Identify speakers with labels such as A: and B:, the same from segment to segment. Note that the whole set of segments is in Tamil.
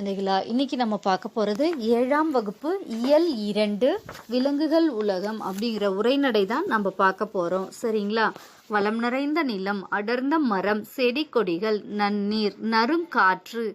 A: குழந்தைகளா? இன்னைக்கு நம்ம பார்க்க போகிறது ஏழாம் வகுப்பு இயல் இரண்டு விலங்குகள் உலகம் அப்படிங்கிற உரைநடை தான் நம்ம பார்க்க போகிறோம் சரிங்களா? வளம் நிறைந்த நிலம் அடர்ந்த மரம் செடி கொடிகள் நன்னீர் நறுங்காற்று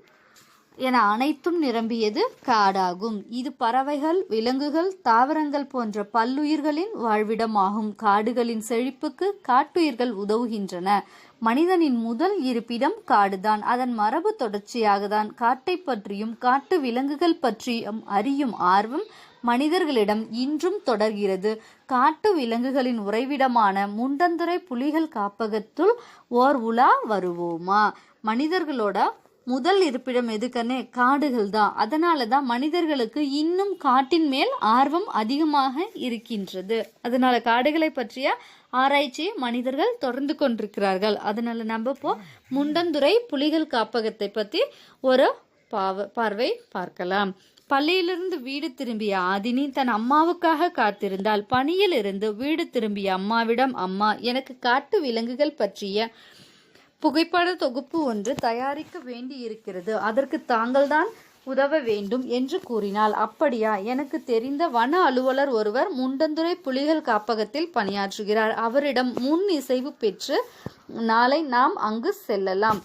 A: என அனைத்தும் நிரம்பியது காடாகும். இது பறவைகள் விலங்குகள் தாவரங்கள் போன்ற பல்லுயிர்களின் வாழ்விடமாகும். காடுகளின் செழிப்புக்கு காட்டுயிர்கள் உதவுகின்றன. மனிதனின் முதல் இருப்பிடம் காடுதான். அதன் மரபு தொடர்ச்சியாக தான் காட்டை பற்றியும் காட்டு விலங்குகள் பற்றியும் அறியும் ஆர்வம் மனிதர்களிடம் இன்றும் தொடர்கிறது. காட்டு விலங்குகளின் உறைவிடமான முண்டந்துறை புலிகள் காப்பகத்துள் ஓர் உலா வருவோமா? மனிதர்களோட முதல் இருப்பிடம் எதுக்கனே காடுகள் தான் அதனால தான் மனிதர்களுக்கு இன்னும் காட்டின் மேல் ஆர்வம் அதிகமாக இருக்கின்றது. அதனால காடுகளை பற்றிய ஆராய்ச்சியை மனிதர்கள் தொடர்ந்து கொண்டிருக்கிறார்கள். அதனால நம்ம இப்போ முண்டந்துறை புலிகள் காப்பகத்தை பத்தி ஒரு பாவ பார்வை பார்க்கலாம். பள்ளியிலிருந்து வீடு திரும்பிய ஆதினி தன் அம்மாவுக்காக காத்திருந்தாள் பணியிலிருந்து வீடு திரும்பிய அம்மாவிடம் அம்மா எனக்கு காட்டு விலங்குகள் பற்றிய புகைப்பட தொகுப்பு ஒன்று தயாரிக்க வேண்டி இருக்கிறது அதற்கு தாங்கள்தான் உதவ வேண்டும் என்று கூறினாள். அப்படியா? எனக்கு தெரிந்த வன அலுவலர் ஒருவர் முண்டந்துறை புலிகள் காப்பகத்தில் பணியாற்றுகிறார். அவரிடம் முன் இசைவு பெற்று நாளை நாம் அங்கு செல்லலாம்.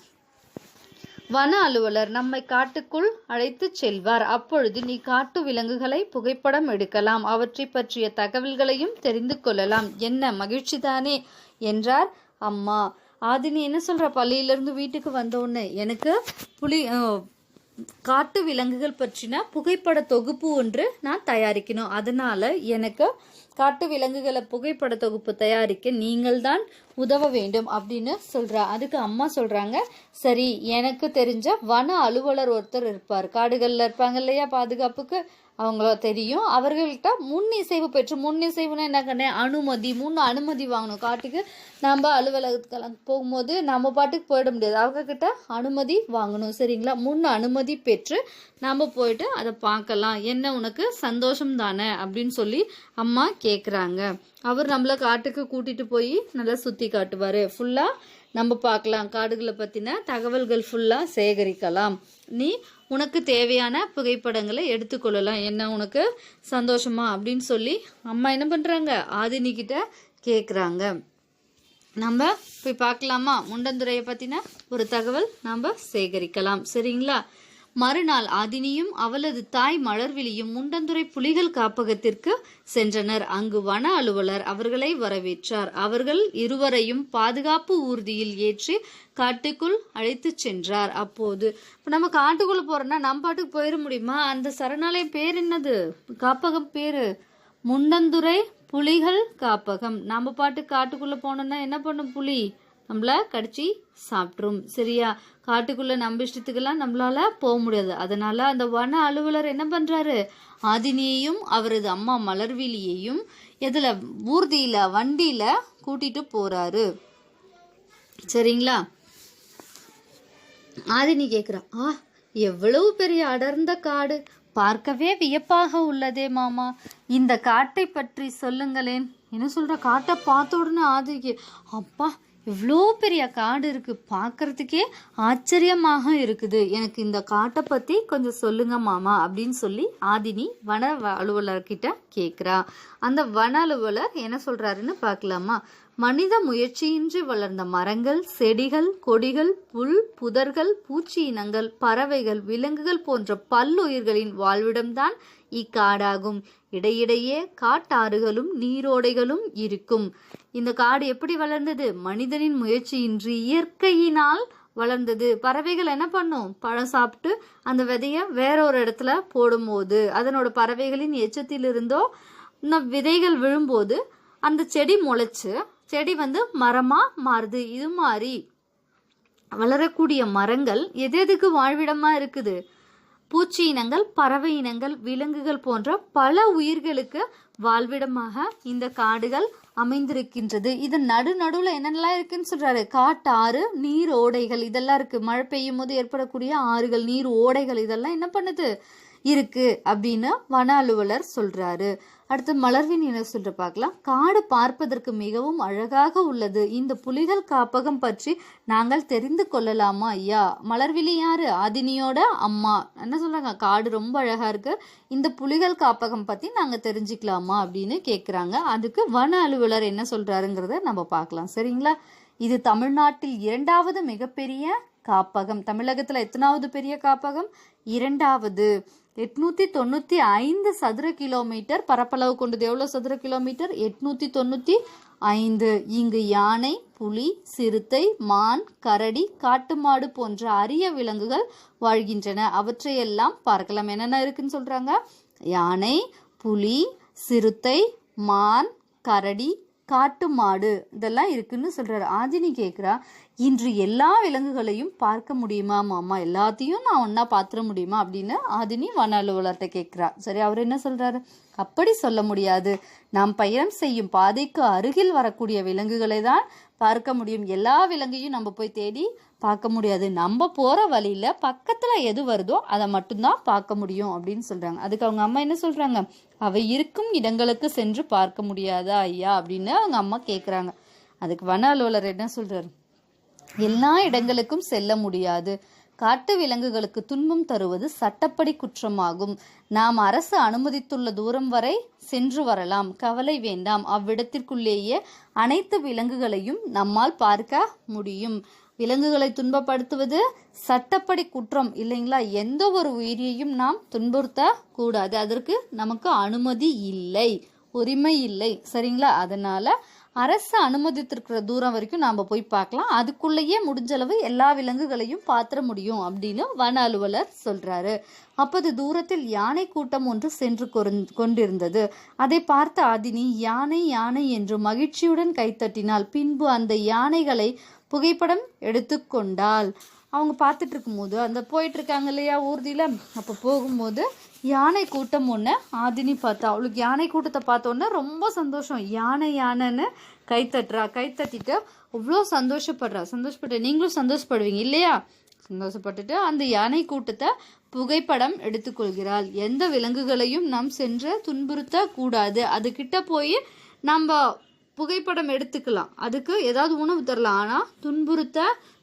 A: வன அலுவலர் நம்மை காட்டுக்குள் அழைத்து செல்வார். அப்பொழுது நீ காட்டு விலங்குகளை புகைப்படம் எடுக்கலாம். அவற்றை பற்றிய தகவல்களையும் தெரிந்து கொள்ளலாம். என்ன? மகிழ்ச்சிதானே? என்றார் அம்மா. ஆதினி என்ன சொல்ற? பள்ளியிலிருந்து வீட்டுக்கு வந்தோடனே எனக்கு புலி காட்டு விலங்குகள் பற்றின புகைப்பட தொகுப்பு ஒன்று நான் தயாரிக்கணும். அதனால எனக்கு காட்டு விலங்குகளை புகைப்பட தொகுப்பு தயாரிக்க நீங்கள் தான் உதவ வேண்டும் அப்படின்னு சொல்றா. அதுக்கு அம்மா சொல்றாங்க சரி எனக்கு தெரிஞ்ச வன அலுவலர் ஒருத்தர் இருப்பார். காடுகள்ல இருப்பாங்க இல்லையா பாதுகாப்புக்கு? அவங்கள தெரியும். அவர்கள்ட்ட முன் இசைவு பெற்று முன் இசைவுனா என்ன கண்ணே? அனுமதி முன் அனுமதி வாங்கணும். காட்டுக்கு நம்ம அலுவலகத்துக்கெல்லாம் போகும்போது நம்ம பாட்டுக்கு போயிட முடியாது. அவங்க கிட்ட அனுமதி வாங்கணும் சரிங்களா? முன் அனுமதி பெற்று நம்ம போயிட்டு அதை பார்க்கலாம். என்ன உனக்கு? சந்தோஷம் தானே? அப்படின்னு சொல்லி அம்மா கேட்குறாங்க அவர் நம்மளை காட்டுக்கு கூட்டிட்டு போய் நல்லா சுற்றி காட்டுவார். ஃபுல்லாக நம்ம பார்க்கலாம். காடுகளை பற்றின தகவல்கள் ஃபுல்லாக சேகரிக்கலாம். நீ உனக்கு தேவையான புகைப்படங்களை எடுத்துக்கொள்ளலாம் என்ன உனக்கு சந்தோஷமா? அப்படின்னு சொல்லி அம்மா என்ன பண்ணுறாங்க ஆதினி கிட்ட கேட்குறாங்க நம்ம போய் பார்க்கலாமா? முண்டந்துறையை பற்றின ஒரு தகவல் நம்ம சேகரிக்கலாம். சரிங்களா? மறுநாள் ஆதினியும் அவளது தாய் மலர்விழியும் முண்டந்துறை புலிகள் காப்பகத்திற்கு சென்றனர். அங்கு வன அலுவலர் அவர்களை வரவேற்றார். அவர்கள் இருவரையும் பாதுகாப்பு ஊர்தியில் ஏற்றி காட்டுக்குள் அழைத்துச் சென்றார். அப்போது இப்போ நம்ம காட்டுக்குள்ள போறோம்னா நம்ம பாட்டுக்கு போயிட முடியுமா? அந்த சரணாலயம் பேர் என்னது? காப்பகம் பேரு? முண்டந்துறை புலிகள் காப்பகம். நம்ம பாட்டு காட்டுக்குள்ள போனோம்னா என்ன பண்ணும் புலி? நம்மள கடிச்சு சாப்பிட்ரும். சரியா? காட்டுக்குள்ள நம்ம இஷ்டத்துக்கெல்லாம் நம்மளால போக முடியாது. அதனால அந்த வன அலுவலர் என்ன பண்றாரு? ஆதினியையும் அவரது அம்மா மலர்விழியையும் எதுல ஊர்தியில வண்டியில கூட்டிட்டு போறாரு. சரிங்களா? ஆதினி கேக்குறா ஆ எவ்வளவு பெரிய அடர்ந்த காடு. பார்க்கவே வியப்பாக உள்ளதே மாமா. இந்த காட்டை பற்றி சொல்லுங்களேன். என்ன சொல்ற? காட்டை பார்த்த உடனே ஆதிக்கு அப்பா இவ்வளோ பெரிய காடு இருக்குது பார்க்கறதுக்கே ஆச்சரியமாக இருக்குது. எனக்கு இந்த காட்டை பற்றி கொஞ்சம் சொல்லுங்க மாமா அப்படின்னு சொல்லி ஆதினி வன அலுவலர்கிட்ட கேட்குறா அந்த வன அலுவலர் என்ன சொல்கிறாருன்னு பார்க்கலாமா? மனித முயற்சியின்றி வளர்ந்த மரங்கள் செடிகள் கொடிகள் புல் புதர்கள் பூச்சி இனங்கள் பறவைகள் விலங்குகள் போன்ற பல்லுயிர்களின் வாழ்விடம்தான் இக்காடாகும். இடையிடையே காட்டாறுகளும் நீரோடைகளும் இருக்கும். இந்த காடு எப்படி வளர்ந்தது? மனிதனின் முயற்சியின்றி இயற்கையினால் வளர்ந்தது. பறவைகள் என்ன பண்ணும்? பழம் சாப்பிட்டு அந்த விதைய வேற ஒரு இடத்துல போடும்போது அதனோட பறவைகளின் எச்சத்திலிருந்தோ இந்த விதைகள் விழும்போது அந்த செடி முளைச்சு செடி வந்து மரமா மாறுது. இது மாதிரி வளரக்கூடிய மரங்கள் எது எதுக்கு வாழ்விடமா இருக்குது? பூச்சி இனங்கள் பறவை இனங்கள் விலங்குகள் போன்ற பல உயிர்களுக்கு வாழ்விடமாக இந்த காடுகள் அமைந்திருக்கின்றது. இது நடு நடுவில் என்னென்னலாம் இருக்குன்னு சொல்கிறாரு காட்டாறு நீர் ஓடைகள் இதெல்லாம் இருக்குது மழை பெய்யும் போது ஏற்படக்கூடிய ஆறுகள் நீர் ஓடைகள் இதெல்லாம் என்ன பண்ணுது? இருக்குது அப்படின்னு வன அலுவலர் சொல்கிறாரு அடுத்து மலர்வின் என்ன சொல்ற பார்க்கலாம். காடு பார்ப்பதற்கு மிகவும் அழகாக உள்ளது. இந்த புலிகள் காப்பகம் பற்றி நாங்கள் தெரிந்து கொள்ளலாமா ஐயா? மலர்விழி யாரு? ஆதினியோட அம்மா. என்ன சொல்றாங்க? காடு ரொம்ப அழகா இருக்கு. இந்த புலிகள் காப்பகம் பத்தி நாங்க தெரிஞ்சுக்கலாமா அப்படின்னு கேக்குறாங்க. அதுக்கு வன அலுவலர் என்ன சொல்றாருங்கிறத நம்ம பார்க்கலாம். சரிங்களா? இது தமிழ்நாட்டில் இரண்டாவது மிகப்பெரிய காப்பகம். தமிழகத்துல எத்தனாவது பெரிய காப்பகம்? இரண்டாவது. எட்நூத்தி தொண்ணூத்தி ஐந்து சதுர கிலோமீட்டர் பரப்பளவு கொண்டது. எவ்வளவு சதுர கிலோமீட்டர்? எட்நூத்தி தொண்ணூத்தி ஐந்து. இங்கு யானை புலி சிறுத்தை மான் கரடி காட்டுமாடு போன்ற அரிய விலங்குகள் வாழ்கின்றன. அவற்றையெல்லாம் பார்க்கலாம். என்னென்ன இருக்குன்னு சொல்றாங்க? யானை புலி சிறுத்தை மான் கரடி காட்டு மாடு இதெல்லாம் இருக்குன்னு சொல்றாரு. ஆதினி கேட்குறா இன்று எல்லா விலங்குகளையும் பார்க்க முடியுமா மாமா? எல்லாத்தையும் நான் ஒன்னா பாத்திர முடியுமா? அப்படின்னு ஆதினி வன அலுவலர்கிட்ட கேட்குறா சரி அவர் என்ன சொல்றாரு? அப்படி சொல்ல முடியாது. நாம் பயணம் செய்யும் பாதைக்கு அருகில் வரக்கூடிய விலங்குகளை தான் பார்க்க முடியும். எல்லா விலங்கையும் நம்ம போய் தேடி பார்க்க முடியாது. நம்ம போகிற வழியில் பக்கத்தில் எது வருதோ அதை மட்டும்தான் பார்க்க முடியும் அப்படின்னு சொல்கிறாங்க அதுக்கு அவங்க அம்மா என்ன சொல்கிறாங்க அவை இருக்கும் இடங்களுக்கு சென்று பார்க்க முடியாதா ஐயா? அப்படின்னு அவங்க அம்மா கேட்குறாங்க அதுக்கு வன அலுவலர் என்ன சொல்கிறாரு எல்லா இடங்களுக்கும் செல்ல முடியாது. காட்டு விலங்குகளுக்கு துன்பம் தருவது சட்டப்படி குற்றமாகும். நாம் அரசு அனுமதித்துள்ள தூரம் வரை சென்று வரலாம். கவலை வேண்டாம். அவ்விடத்திற்குள்ளேயே அனைத்து விலங்குகளையும் நம்மால் பார்க்க முடியும். விலங்குகளை துன்பப்படுத்துவது சட்டப்படி குற்றம் இல்லைங்களா? எந்த ஒரு உயிரியையும் நாம் துன்புறுத்த கூடாது அதற்கு நமக்கு அனுமதி இல்லை உரிமை இல்லை சரிங்களா? அதனால அரசு அனுமதித்திருக்கிற தூரம் வரைக்கும் நாம் போய் பார்க்கலாம். அதுக்குள்ளேயே முடிஞ்ச அளவு எல்லா விலங்குகளையும் பாத்திர முடியும் அப்படின்னு வன அலுவலர் சொல்றாரு. அப்போது தூரத்தில் யானை கூட்டம் ஒன்று சென்று கொண்டிருந்தது. அதை பார்த்த ஆதினி யானை யானை என்று மகிழ்ச்சியுடன் கைத்தட்டினாள். பின்பு அந்த யானைகளை புகைப்படம் எடுத்துக்கொண்டாள் அவங்க பார்த்துட்டு இருக்கும்போது அந்த போயிட்டு இருக்காங்க இல்லையா ஊர்தியில்? அப்போ போகும்போது யானை கூட்டம் ஒன்று ஆதினி பார்த்தா. அவளுக்கு யானை கூட்டத்தை பார்த்தோன்னே ரொம்ப சந்தோஷம். யானை யானைன்னு கை தட்டுறா. கை தட்டிட்டு அவ்வளோ சந்தோஷப்படுறா. சந்தோஷப்பட்டு நீங்களும் சந்தோஷப்படுவீங்க இல்லையா? சந்தோஷப்பட்டுட்டு அந்த யானை கூட்டத்தை புகைப்படம் எடுத்துக்கொள்கிறாள். எந்த விலங்குகளையும் நாம் சென்று துன்புறுத்த கூடாது அது கிட்ட போய் நம்ம புகைப்படம் எடுத்துக்கலாம். அதுக்கு ஏதாவது உணவு தரலாம். ஆனால் துன்புறுத்த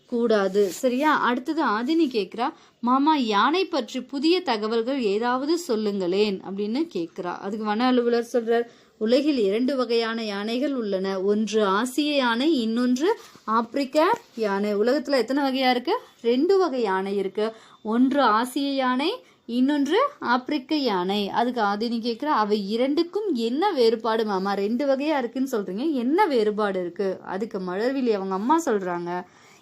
A: கூடாது. சரியா? அடுத்தது ஆதினி கேட்குறா மாமா யானை பற்றி புதிய தகவல்கள் ஏதாவது சொல்லுங்களேன் அப்படின்னு கேட்குறா. அதுக்கு வன அலுவலர் சொல்றார் உலகில் இரண்டு வகையான யானைகள் உள்ளன. ஒன்று ஆசிய யானை இன்னொன்று ஆப்பிரிக்க யானை. உலகத்தில் எத்தனை வகையா இருக்கு? ரெண்டு வகை யானை இருக்கு. ஒன்று ஆசிய யானை இன்னொன்று ஆப்பிரிக்க யானை. அதுக்கு ஆதினி கேட்குற அவை இரண்டுக்கும் என்ன வேறுபாடு மாமா? ரெண்டு வகையா இருக்குன்னு சொல்றீங்க. என்ன வேறுபாடு இருக்கு? அதுக்கு மலர்விழி அவங்க அம்மா சொல்றாங்க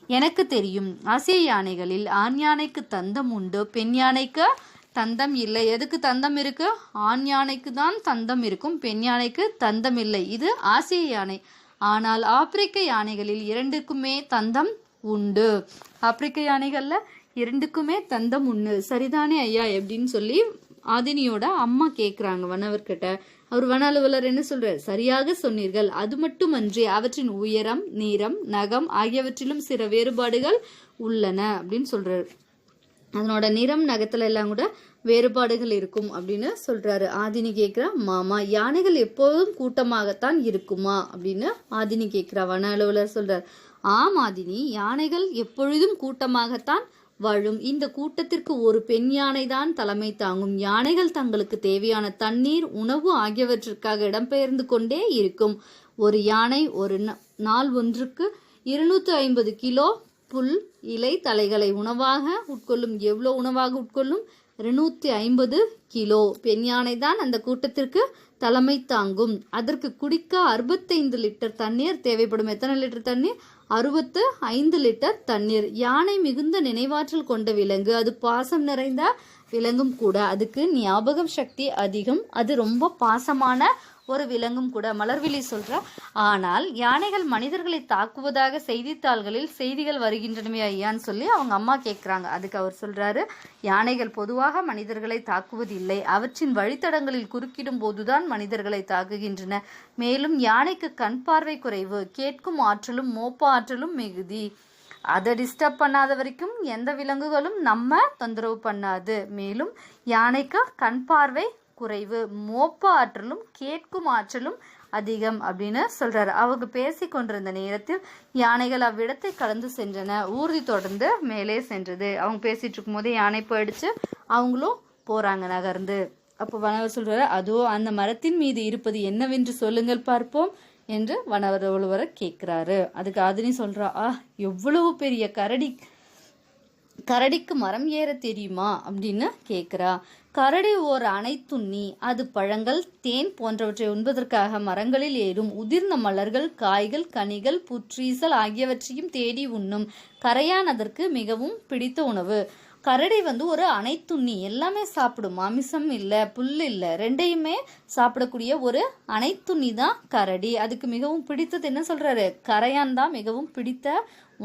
A: எனக்கு தெரியும். ஆசிய யானைகளில் ஆண் யானைக்கு தந்தம் உண்டு பெண் யானைக்கு தந்தம் இல்லை. எதுக்கு தந்தம் இருக்கு? ஆண் யானைக்கு தான் தந்தம் இருக்கும் பெண் யானைக்கு தந்தம் இல்லை. இது ஆசிய யானை. ஆனால் ஆப்பிரிக்க யானைகளில் இரண்டுக்குமே தந்தம் உண்டு. ஆப்பிரிக்க யானைகளில் இரண்டுக்குமே தந்தம் உண்டு. சரிதானே ஐயா? எப்படின்னு சொல்லி ஆதினியோட அம்மா கேட்குறாங்க வனவர்கிட்ட. அவர் வன அலுவலர் என்ன சொல்றாரு சரியாக சொன்னீர்கள். அது மட்டுமன்றி அவற்றின் உயரம் நீரம் நகம் ஆகியவற்றிலும் சில வேறுபாடுகள் உள்ளன அப்படின்னு சொல்றாரு. அதனோட நிறம் நகத்துல எல்லாம் கூட வேறுபாடுகள் இருக்கும் அப்படின்னு சொல்றாரு. ஆதினி கேக்குறா மாமா யானைகள் எப்போதும் கூட்டமாகத்தான் இருக்குமா? அப்படின்னு ஆதினி கேக்குறா. வன அலுவலர் சொல்றார் ஆம் ஆதினி யானைகள் எப்பொழுதும் கூட்டமாகத்தான் வாழும் இந்த கூட்டத்திற்கு ஒரு பெண் யானை தான் தலைமை தாங்கும். யானைகள் தங்களுக்கு தேவையான தண்ணீர் உணவு ஆகியவற்றிற்காக இடம்பெயர்ந்து கொண்டே இருக்கும். ஒரு யானை ஒரு நா- நாள் ஒன்றுக்கு இருநூத்தி ஐம்பது கிலோ புல் இலை தலைகளை உணவாக உட்கொள்ளும். எவ்வளோ உணவாக உட்கொள்ளும்? இருநூத்தி ஐம்பது கிலோ. பெண் யானை தான் அந்த கூட்டத்திற்கு தலைமை தாங்கும். அதற்கு குடிக்க அறுபத்தைந்து லிட்டர் தண்ணீர் தேவைப்படும். எத்தனை லிட்டர் தண்ணீர்? அறுபத்து ஐந்து லிட்டர் தண்ணீர். யானை மிகுந்த நினைவாற்றல் கொண்ட விலங்கு. அது பாசம் நிறைந்த விலங்கும் கூட. அதுக்கு ஞாபகம் சக்தி அதிகம். அது ரொம்ப பாசமான ஒரு விலங்கும் கூட மலர்விழி சொல்றா. ஆனால் யானைகள் மனிதர்களை தாக்குவதாக செய்தித்தாள்களில் செய்திகள் வருகின்றனவே ஐயான்னு சொல்லி அவங்க அம்மா கேட்குறாங்க அதுக்கு அவர் சொல்றாரு யானைகள் பொதுவாக மனிதர்களை தாக்குவதில்லை. அவற்றின் வழித்தடங்களில் குறுக்கிடும் போதுதான் மனிதர்களை தாக்குகின்றன. மேலும் யானைக்கு கண் பார்வை குறைவு கேட்கும் ஆற்றலும் மோப்ப ஆற்றலும் மிகுதி. அதை டிஸ்டர்ப் பண்ணாத வரைக்கும் எந்த விலங்குகளும் நம்ம தொந்தரவு பண்ணாது. மேலும் யானைக்கு கண் பார்வை குறைவு மோப்ப ஆற்றலும் கேட்கும் ஆற்றலும் அதிகம் அப்படின்னு சொல்றாரு. அவங்க பேசி கொண்டிருந்த நேரத்தில் யானைகள் அவ்விடத்தை கடந்து சென்றன. ஊர்தி தொடர்ந்து மேலே சென்றது. அவங்க பேசிட்டு இருக்கும்போதே யானை போயிடுச்சு. அவங்களும் போறாங்க நகர்ந்து. அப்போ வனவர் சொல்றாரு அதோ அந்த மரத்தின் மீது இருப்பது என்னவென்று சொல்லுங்கள் பார்ப்போம் என்று வனவர் ஒருவரை கேட்கிறாரு. அதுக்கு ஆதினி சொல்றா ஆ எவ்வளவு பெரிய கரடி கரடிக்கு மரம் ஏற தெரியுமா? அப்படின்னு கேட்குறா. கரடி ஓர் அனைத்துண்ணி அது பழங்கள் தேன் போன்றவற்றை உண்பதற்காக மரங்களில் ஏறும் உதிர்ந்த மலர்கள் காய்கள் கனிகள் புற்றீசல் ஆகியவற்றையும் தேடி உண்ணும் கரையான் அதற்கு மிகவும் பிடித்த உணவு. கரடி வந்து ஒரு அனைத்துண்ணி எல்லாமே சாப்பிடும் மாமிசம் இல்லை புல் இல்லை ரெண்டையுமே சாப்பிடக்கூடிய ஒரு அனைத்துண்ணி தான் கரடி. அதுக்கு மிகவும் பிடித்தது என்ன சொல்கிறாரு கரையான் தான் மிகவும் பிடித்த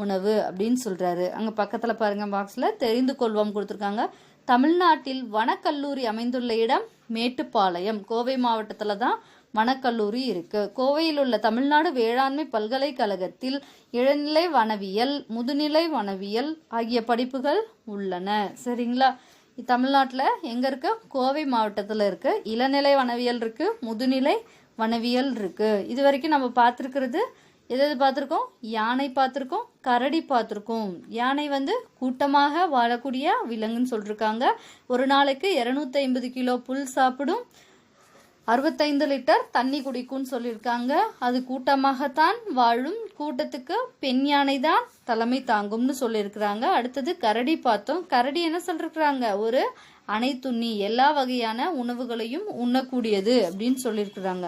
A: உணவு அப்படின்னு சொல்கிறாரு அங்கே பக்கத்தில் பாருங்கள் பாக்ஸில் தெரிந்து கொள்வோம் கொடுத்துருக்காங்க. தமிழ்நாட்டில் வனக்கல்லூரி அமைந்துள்ள இடம் மேட்டுப்பாளையம். கோவை மாவட்டத்தில் தான் வனக்கல்லூரி இருக்கு. கோவையில் உள்ள தமிழ்நாடு வேளாண்மை பல்கலைக்கழகத்தில் இளநிலை வனவியல் முதுநிலை வனவியல் ஆகிய படிப்புகள் உள்ளன. சரிங்களா? தமிழ்நாட்டில் எங்கே இருக்கு? கோவை மாவட்டத்தில் இருக்கு. இளநிலை வனவியல் இருக்கு முதுநிலை வனவியல் இருக்கு. இது வரைக்கும் நம்ம பார்த்துருக்கிறது எதாவது பார்த்துருக்கோம்? யானை பார்த்துருக்கோம் கரடி பார்த்துருக்கோம். யானை வந்து கூட்டமாக வாழக்கூடிய விலங்குன்னு சொல்லியிருக்காங்க ஒரு நாளைக்கு இரநூத்தி ஐம்பது கிலோ புல் சாப்பிடும். அறுபத்தைந்து லிட்டர் தண்ணி குடிக்கும்னு சொல்லியிருக்காங்க அது கூட்டமாகத்தான் வாழும். கூட்டத்துக்கு பெண் யானை தான் தலைமை தாங்கும்னு சொல்லியிருக்கிறாங்க அடுத்தது கரடி பார்த்தோம். கரடி என்ன சொல்லியிருக்கிறாங்க ஒரு அனைத்துண்ணி எல்லா வகையான உணவுகளையும் உண்ணக்கூடியது அப்படின்னு சொல்லியிருக்கிறாங்க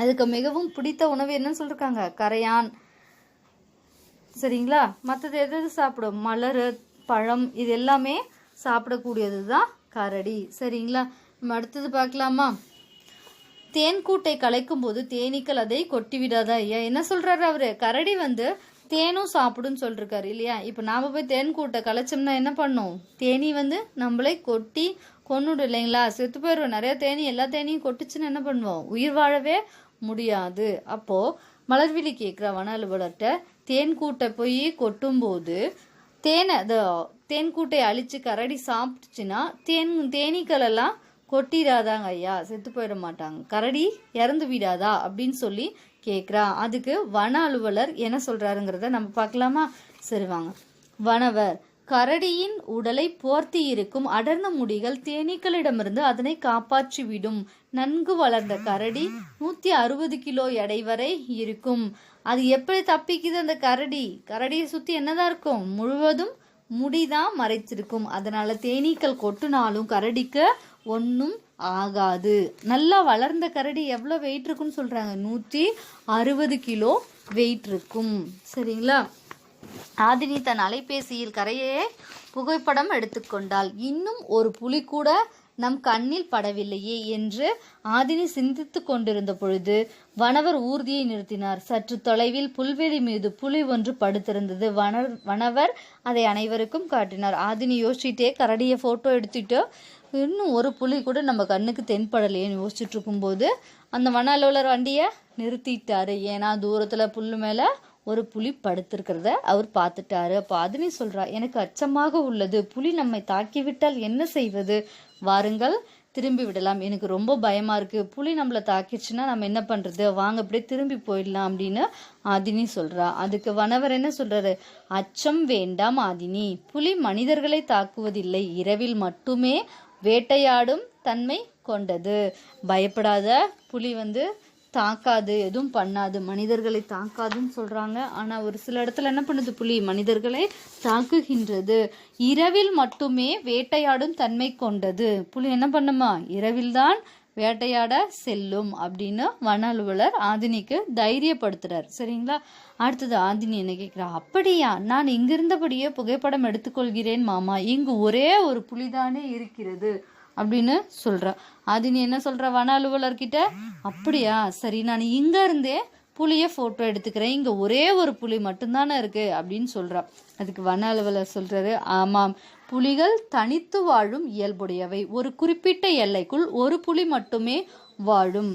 A: அதுக்கு மிகவும் பிடித்த உணவு என்னன்னு சொல்லியிருக்காங்க கரையான். சரிங்களா? மற்றது எது எது சாப்பிடும்? மலர் பழம் இது எல்லாமே சாப்பிடக்கூடியது தான் கரடி. சரிங்களா? நம்ம அடுத்தது பார்க்கலாமா? தேன்கூட்டை கலைக்கும் போது தேனீக்கள் அதை கொட்டி விடாதா ஐயா? என்ன சொல்றாரு அவரு? கரடி வந்து தேனும் சாப்பிடுன்னு சொல்லிருக்காரு இல்லையா? இப்போ நாம போய் தேன்கூட்டை கலைச்சோம்னா என்ன பண்ணும்? தேனி வந்து நம்மளை கொட்டி கொன்னுடும் இல்லைங்களா? செத்து போயிடும் நிறைய தேனி எல்லா தேனியும் கொட்டுச்சுன்னு என்ன பண்ணுவோம்? உயிர் வாழவே முடியாது. அப்போ மலர்விழி கேட்குற வன அலுவலர்கிட்ட தேன் கூட்டை போய் கொட்டும்போது தேனை அந்த தேன்கூட்டை அழித்து கரடி சாப்பிட்டுச்சுன்னா தேன் தேனீக்களெல்லாம் கொட்டிடாதாங்க ஐயா செத்து போயிட மாட்டாங்க. கரடி இறந்து விடாதா அப்படின்னு சொல்லி கேட்குறா. அதுக்கு வன அலுவலர் என்ன சொல்கிறாருங்கிறத நம்ம பார்க்கலாமா? சரி வாங்க. வனவர் கரடியின் உடலை போர்த்தி இருக்கும் அடர்ந்த முடிகள் தேனீக்களிடமிருந்து அதனை காப்பாற்றிவிடும். நன்கு வளர்ந்த கரடி நூத்தி அறுபது கிலோ எடை வரை இருக்கும். அது எப்படி தப்பிக்குது அந்த கரடி? கரடியை சுத்தி என்னதான் இருக்கும்? முழுவதும் முடிதான் மறைச்சிருக்கும் அதனால தேனீக்கள் கொட்டுனாலும் கரடிக்கு ஒன்றும் ஆகாது. நல்லா வளர்ந்த கரடி எவ்வளோ வெயிட் இருக்குன்னு சொல்றாங்க? நூற்றி அறுபது கிலோ வெயிட் இருக்கும். சரிங்களா? ஆதினி தன் அலைபேசியில் கரையே புகைப்படம் எடுத்துக்கொண்டாள். இன்னும் ஒரு புலி கூட நம் கண்ணில் படவில்லையே என்று ஆதினி சிந்தித்து கொண்டிருந்த பொழுது வனவர் ஊர்தியை நிறுத்தினார். சற்று தொலைவில் புல்வெளி மீது புலி ஒன்று படுத்திருந்தது. வன வனவர் அதை அனைவருக்கும் காட்டினார். ஆதினி யோசிச்சுட்டே கரடியை ஃபோட்டோ எடுத்துட்டோ இன்னும் ஒரு புலி கூட நம்ம கண்ணுக்கு தென்படலையேன்னு யோசிச்சுட்டு இருக்கும்போது அந்த வன அலுவலர் வண்டியை நிறுத்திட்டாரு. ஏன்னா தூரத்தில் புல் மேலே ஒரு புலி படுத்திருக்கிறத அவர் பார்த்துட்டாரு. அப்போ ஆதினி சொல்றா எனக்கு அச்சமாக உள்ளது. புலி நம்மை தாக்கிவிட்டால் என்ன செய்வது? வாருங்கள் திரும்பி விடலாம். எனக்கு ரொம்ப பயமாக இருக்குது புலி நம்மளை தாக்கிடுச்சுன்னா நம்ம என்ன பண்ணுறது வாங்க அப்படியே திரும்பி போயிடலாம் அப்படின்னு ஆதினி சொல்கிறா அதுக்கு வனவர் என்ன சொல்கிறாரு அச்சம் வேண்டாம் ஆதினி. புலி மனிதர்களை தாக்குவதில்லை. இரவில் மட்டுமே வேட்டையாடும் தன்மை கொண்டது. பயப்படாத புலி வந்து தாக்காது எதுவும் பண்ணாது. மனிதர்களை தாக்காதுன்னு சொல்கிறாங்க ஆனால் ஒரு சில இடத்துல என்ன பண்ணுது புலி? மனிதர்களை தாக்குகின்றது. இரவில் மட்டுமே வேட்டையாடும் தன்மை கொண்டது. புலி என்ன பண்ணுமா? இரவில்தான் வேட்டையாட செல்லும் அப்படின்னு வன அலுவலர் ஆதினிக்கு தைரியப்படுத்துறார். சரிங்களா? அடுத்தது ஆதினி என்ன கேட்குறா அப்படியா? நான் இங்கிருந்தபடியே புகைப்படம் எடுத்துக்கொள்கிறேன் மாமா. இங்கு ஒரே ஒரு புலிதானே இருக்கிறது. அப்படின்னு சொல்கிறான் அது நீ என்ன சொல்ற வன அலுவலர்கிட்ட? அப்படியா? சரி நான் இங்க இருந்தே புலியை ஃபோட்டோ எடுத்துக்கிறேன். இங்கே ஒரே ஒரு புலி மட்டும்தானே இருக்கு அப்படின்னு சொல்றா. அதுக்கு வன அலுவலர் சொல்றாரு ஆமாம் புலிகள் தனித்து வாழும் இயல்புடையவை. ஒரு குறிப்பிட்ட எல்லைக்குள் ஒரு புலி மட்டுமே வாழும்.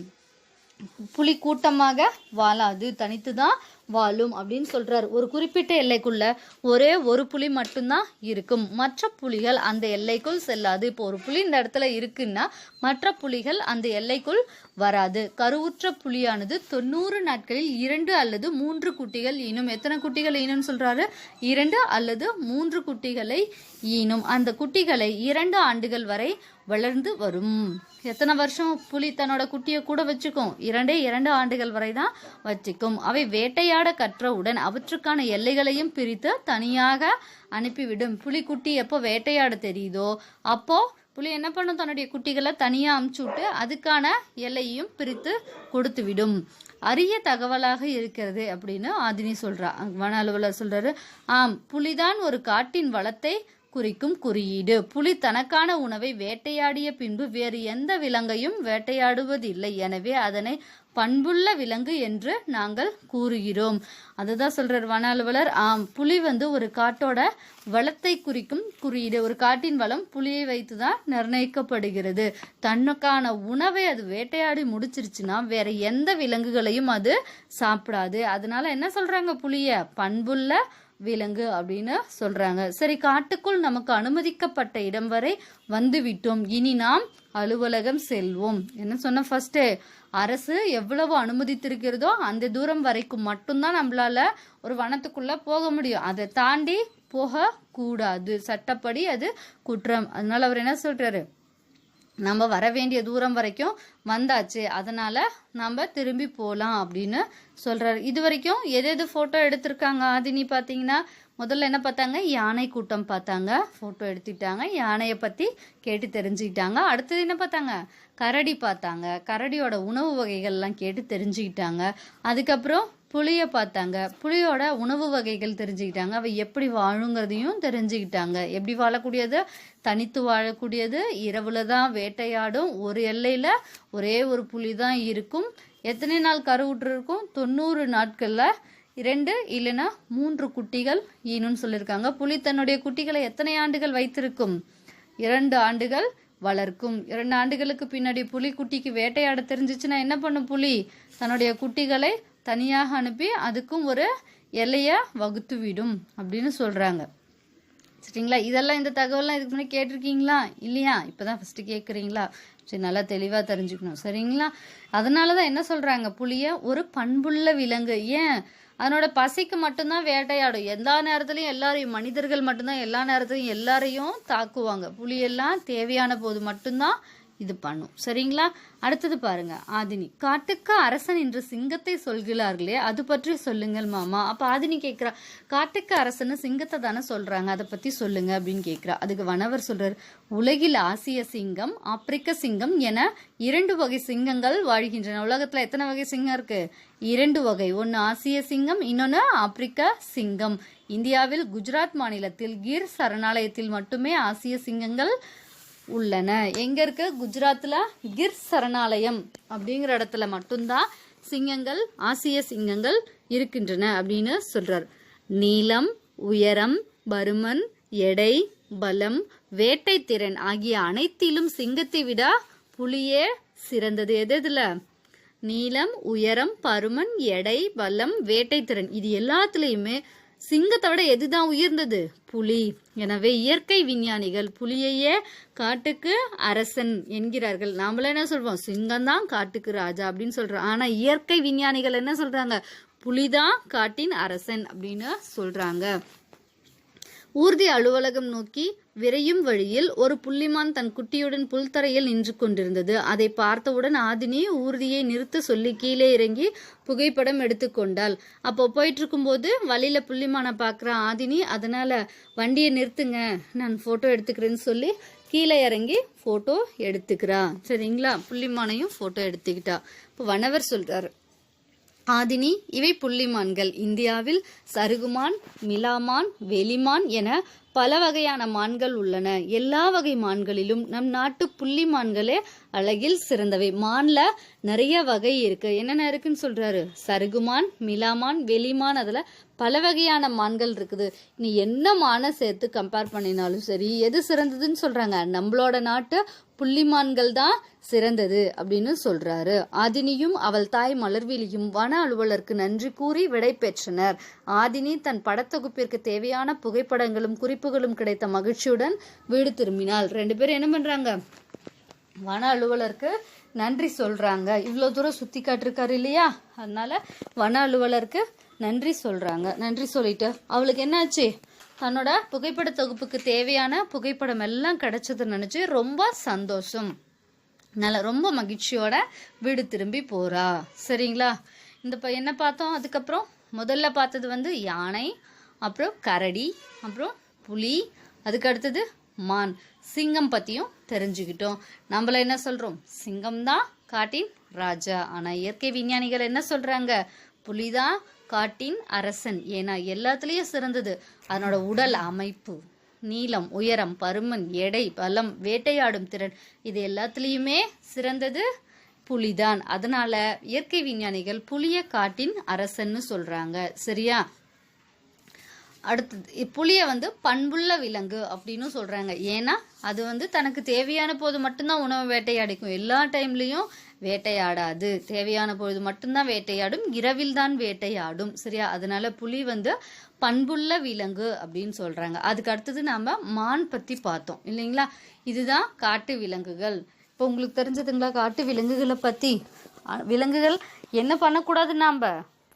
A: புலி கூட்டமாக வாழாது தனித்து தான் வாழும் அப்படின்னு சொல்றாரு. ஒரு குறிப்பிட்ட எல்லைக்குள்ள ஒரே ஒரு புலி மட்டும்தான் இருக்கும். மற்ற புலிகள் அந்த எல்லைக்குள் செல்லாது. இப்போ ஒரு புலி இந்த இடத்துல இருக்குன்னா மற்ற புலிகள் அந்த எல்லைக்குள் வராது. கருவுற்ற புலியானது தொண்ணூறு நாட்களில் இரண்டு அல்லது மூன்று குட்டிகள் ஈனும். எத்தனை குட்டிகள் ஈனும்னு சொல்றாரு? இரண்டு அல்லது மூன்று குட்டிகளை ஈனும். அந்த குட்டிகளை இரண்டு ஆண்டுகள் வரை வளர்ந்து வரும். எத்தனை வருஷம் புலி தன்னோட குட்டியை கூட வச்சுக்கும்? இரண்டே இரண்டு ஆண்டுகள் வரை தான் வச்சுக்கும். அவை வேட்டையாட கற்றவுடன் அவற்றுக்கான எல்லைகளையும் பிரித்து தனியாக அனுப்பிவிடும். புலிக்குட்டி எப்போ வேட்டையாட தெரியுதோ அப்போ புலி என்ன பண்ணும்? தன்னுடைய குட்டிகளை தனியாக அமுச்சு விட்டு அதுக்கான எல்லையையும் பிரித்து கொடுத்து விடும் அரிய தகவலாக இருக்கிறது அப்படின்னு ஆதினி சொல்றா. வன அலுவலர் சொல்றாரு ஆம் புலிதான் ஒரு காட்டின் வளத்தை குறிக்கும் குறியீடு. புலி தனக்கான உணவை வேட்டையாடிய பின்பு வேறு எந்த விலங்கையும் வேட்டையாடுவதில்லை. எனவே அதனை பண்புள்ள விலங்கு என்று நாங்கள் கூறுகிறோம். அதுதான் சொல்றார் வன அலுவலர். ஆம் புலி வந்து ஒரு காட்டோட வளத்தை குறிக்கும் குறியீடு. ஒரு காட்டின் வளம் புலியை வைத்து தான் நிர்ணயிக்கப்படுகிறது. தன்னுக்கான உணவை அது வேட்டையாடி முடிச்சிருச்சுன்னா வேற எந்த விலங்குகளையும் அது சாப்பிடாது. அதனால என்ன சொல்றாங்க புலிய? பண்புள்ள விலங்கு அப்படின்னு சொல்றாங்க. சரி காட்டுக்குள் நமக்கு அனுமதிக்கப்பட்ட இடம் வரை வந்து விட்டோம் இனி நாம் அலுவலகம் செல்வோம். என்ன சொன்ன ஃபர்ஸ்ட் அரசு எவ்வளவு அனுமதித்திருக்கிறதோ அந்த தூரம் வரைக்கும் மட்டும்தான் நம்மளால ஒரு வனத்துக்குள்ள போக முடியும். அதை தாண்டி போக கூடாது சட்டப்படி அது குற்றம். அதனால அவர் என்ன சொல்றாரு? நம்ம வர வேண்டிய தூரம் வரைக்கும் வந்தாச்சு. அதனால நம்ம திரும்பி போகலாம் அப்படின்னு சொல்றாரு. இது வரைக்கும் எது எது ஃபோட்டோ எடுத்திருக்காங்க? ஆதினி பார்த்தீங்கன்னா முதல்ல என்ன பார்த்தாங்க? யானை கூட்டம் பார்த்தாங்க. ஃபோட்டோ எடுத்துட்டாங்க. யானையை பற்றி கேட்டு தெரிஞ்சுக்கிட்டாங்க. அடுத்தது என்ன பார்த்தாங்க? கரடி பார்த்தாங்க. கரடியோட உணவு வகைகள்லாம் கேட்டு தெரிஞ்சுக்கிட்டாங்க. அதுக்கப்புறம் புளியை பார்த்தாங்க. புளியோட உணவு வகைகள் தெரிஞ்சுக்கிட்டாங்க. அவள் எப்படி வாழுங்கிறதையும் தெரிஞ்சுக்கிட்டாங்க. எப்படி வாழக்கூடியது? தனித்து வாழக்கூடியது. இரவுல தான் வேட்டையாடும். ஒரு எல்லையில் ஒரே ஒரு புலி தான் இருக்கும். எத்தனை நாள் கருவுற்று இருக்கும்? தொண்ணூறு நாட்களில் இரண்டு இல்லைன்னா மூன்று குட்டிகள் ஈனும்னு சொல்லியிருக்காங்க. புலி தன்னுடைய குட்டிகளை எத்தனை ஆண்டுகள் வைத்திருக்கும்? இரண்டு ஆண்டுகள் வளர்க்கும். இரண்டு ஆண்டுகளுக்கு பின்னாடி புலி குட்டிக்கு வேட்டையாட தெரிஞ்சிச்சுன்னா என்ன பண்ணும் புலி? தன்னுடைய குட்டிகளை தனியாக அனுப்பி அதுக்கும் ஒரு எல்லையை வகுத்து விடும் அப்படின்னு சொல்கிறாங்க சரிங்களா? இதெல்லாம் இந்த தகவல்லாம் இதுக்கு முன்னாடி கேட்டிருக்கீங்களா? இல்லையா? இப்போ தான் ஃபஸ்ட்டு கேட்குறீங்களா? சரி நல்லா தெளிவாக தெரிஞ்சுக்கணும். சரிங்களா? அதனால தான் என்ன சொல்கிறாங்க புளிய ஒரு பண்புள்ள விலங்கு. ஏன்? அதனோட பசிக்கு மட்டும்தான் வேட்டையாடும். எல்லா நேரத்துலையும் எல்லாரையும் மனிதர்கள் மட்டும்தான் எல்லா நேரத்துலையும் எல்லாரையும் தாக்குவாங்க. புலியெல்லாம் தேவையான போது மட்டும்தான் இது பண்ணும். சரிங்களா? அடுத்தது பாருங்க ஆதினி. காட்டுக்கு அரசன் என்று சிங்கத்தை சொல்கிறார்களே அது பற்றி சொல்லுங்கள் மாமா. அப்ப ஆதினி கேட்கிறா காட்டுக்கு அரசன் சிங்கத்தை தானே சொல்றாங்க அதை பத்தி சொல்லுங்க அப்படின்னு கேட்கிறா அதுக்கு வனவர் சொல்றாரு உலகில் ஆசிய சிங்கம் ஆப்பிரிக்க சிங்கம் என இரண்டு வகை சிங்கங்கள் வாழ்கின்றன. உலகத்துல எத்தனை வகை சிங்கம் இருக்கு? இரண்டு வகை. ஒன்னு ஆசிய சிங்கம் இன்னொன்னு ஆப்பிரிக்க சிங்கம். இந்தியாவில் குஜராத் மாநிலத்தில் கிர் சரணாலயத்தில் மட்டுமே ஆசிய சிங்கங்கள் உள்ளன. எங்க இருக்கு? குஜராத்ல கிர் சரணாலயம் அப்படிங்கிற இடத்துல மட்டும்தான் சிங்கங்கள் ஆசிய சிங்கங்கள் இருக்கின்றன அப்படின்னு சொல்றார். நீளம் உயரம் பருமன் எடை பலம் வேட்டை திறன் ஆகிய அனைத்திலும் சிங்கத்தை விட புலியே சிறந்தது. எது எதுல? நீளம் உயரம் பருமன் எடை பலம் வேட்டை திறன். இது எல்லாத்துலேயுமே சிங்கத்தை விட எதுதான் உயர்ந்தது? புலி. எனவே இயற்கை விஞ்ஞானிகள் புலியையே காட்டுக்கு அரசன் என்கிறார்கள். நாமள என்ன சொல்றோம்? சிங்கம் தான் காட்டுக்கு ராஜா அப்படின்னு சொல்றோம். ஆனா இயற்கை விஞ்ஞானிகள் என்ன சொல்றாங்க? புலிதான் காட்டின் அரசன் அப்படின்னு சொல்றாங்க. ஊர்தி அலுவலகம் நோக்கி விரையும் வழியில் ஒரு புள்ளிமான் தன் குட்டியுடன் புல்தரையில் நின்று கொண்டிருந்தது. அதை பார்த்தவுடன் ஆதினி ஊர்தியை நிறுத்த சொல்லி கீழே இறங்கி புகைப்படம் எடுத்துக்கொண்டாள் அப்போ போயிட்டு இருக்கும்போது வழியில புள்ளிமானை பார்க்குற ஆதினி அதனால வண்டியை நிறுத்துங்க நான் போட்டோ எடுத்துக்கிறேன்னு சொல்லி கீழே இறங்கி போட்டோ எடுத்துக்கிறா. சரிங்களா? புள்ளிமானையும் போட்டோ எடுத்துக்கிட்டா. இப்போ வனவர் சொல்றாரு ஆதினி இவை புள்ளிமான்கள். இந்தியாவில் சருகுமான் மிலாமான் வெளிமான் என பல வகையான மான்கள் உள்ளன. எல்லா வகை மான்களிலும் நம் நாட்டு புள்ளிமான்களே அழகில் சிறந்தவை. மான்ல நிறைய வகை இருக்கு. என்னென்ன இருக்குன்னு சொல்றாரு? சருகுமான் மிலாமான் வெளிமான் அதுல பல வகையான மான்கள் இருக்குது. நீ என்ன மானை சேர்த்து கம்பேர் பண்ணினாலும் சரி எது சிறந்ததுன்னு சொல்றாங்க. நம்மளோட நாட்டு புள்ளிமான்கள் தான் சிறந்தது அப்படின்னு சொல்றாரு. ஆதினியும் அவள் தாய் மலர்விழியும் வன அலுவலருக்கு நன்றி கூறி விடை பெற்றனர். ஆதினி தன் படத்தொகுப்பிற்கு தேவையான புகைப்படங்களும் குறிப்புகளும் கிடைத்த மகிழ்ச்சியுடன் வீடு திரும்பினாள். ரெண்டு பேரும் என்ன பண்றாங்க? வன அலுவலருக்கு நன்றி சொல்றாங்க. இவ்வளோ தூரம் சுத்தி காட்டிருக்காரு இல்லையா? அதனால வன அலுவலருக்கு நன்றி சொல்றாங்க. நன்றி சொல்லிட்டு அவளுக்கு என்னாச்சு? தன்னோட புகைப்பட தொகுப்புக்கு தேவையான புகைப்படம் எல்லாம் கிடைச்சதுன்னு நினச்சி ரொம்ப சந்தோஷம். நல்ல ரொம்ப மகிழ்ச்சியோட வீடு திரும்பி போகிறா சரிங்களா? இந்த ப என்ன பார்த்தோம்? அதுக்கப்புறம் முதல்ல பார்த்தது வந்து யானை அப்புறம் கரடி அப்புறம் புலி அதுக்கு அடுத்தது மான். சிங்கம் பற்றியும் தெரிஞ்சுக்கிட்டோம். நம்மள என்ன சொல்கிறோம் சிங்கம் தான் காட்டின் ராஜா. ஆனால் இயற்கை விஞ்ஞானிகள் என்ன சொல்கிறாங்க புலிதான் காட்டின் அரசன். ஏன்னா எல்லாத்துலேயும் சிறந்தது. அதனோட உடல் அமைப்பு நீளம் உயரம் பருமன் எடை பலம் வேட்டையாடும் திறன் இது எல்லாத்துலேயுமே சிறந்தது புலிதான். அதனால இயற்கை விஞ்ஞானிகள் புலிய காட்டின் அரசன்னு சொல்றாங்க. சரியா? அடுத்தது புலியை வந்து பண்புள்ள விலங்கு அப்படின்னு சொல்கிறாங்க ஏன்னா அது வந்து தனக்கு தேவையான போது மட்டும்தான் உணவு வேட்டையாடிக்கும். எல்லா டைம்லேயும் வேட்டையாடாது. தேவையான பொழுது மட்டும்தான் வேட்டையாடும். இரவில் தான் வேட்டையாடும். சரியா? அதனால புலி வந்து பண்புள்ள விலங்கு அப்படின்னு சொல்கிறாங்க அதுக்கு அடுத்தது நாம் மான் பற்றி பார்த்தோம். இல்லைங்களா? இதுதான் காட்டு விலங்குகள். இப்போ உங்களுக்கு தெரிஞ்சதுங்களா காட்டு விலங்குகளை பற்றி விலங்குகள் என்ன பண்ணக்கூடாது நாம்?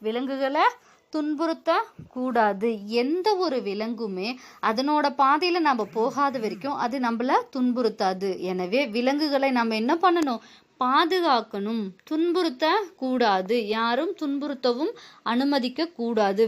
A: விலங்குகளை துன்புறுத்த கூடாது எந்த ஒரு விலங்குமே அதனோட பாதையில நம்ம போகாத வரைக்கும் அது நம்மள துன்புறுத்தாது. எனவே விலங்குகளை நம்ம என்ன பண்ணணும்? பாதுகாக்கணும். துன்புறுத்த கூடாது யாரும் துன்புறுத்தவும் அனுமதிக்க கூடாது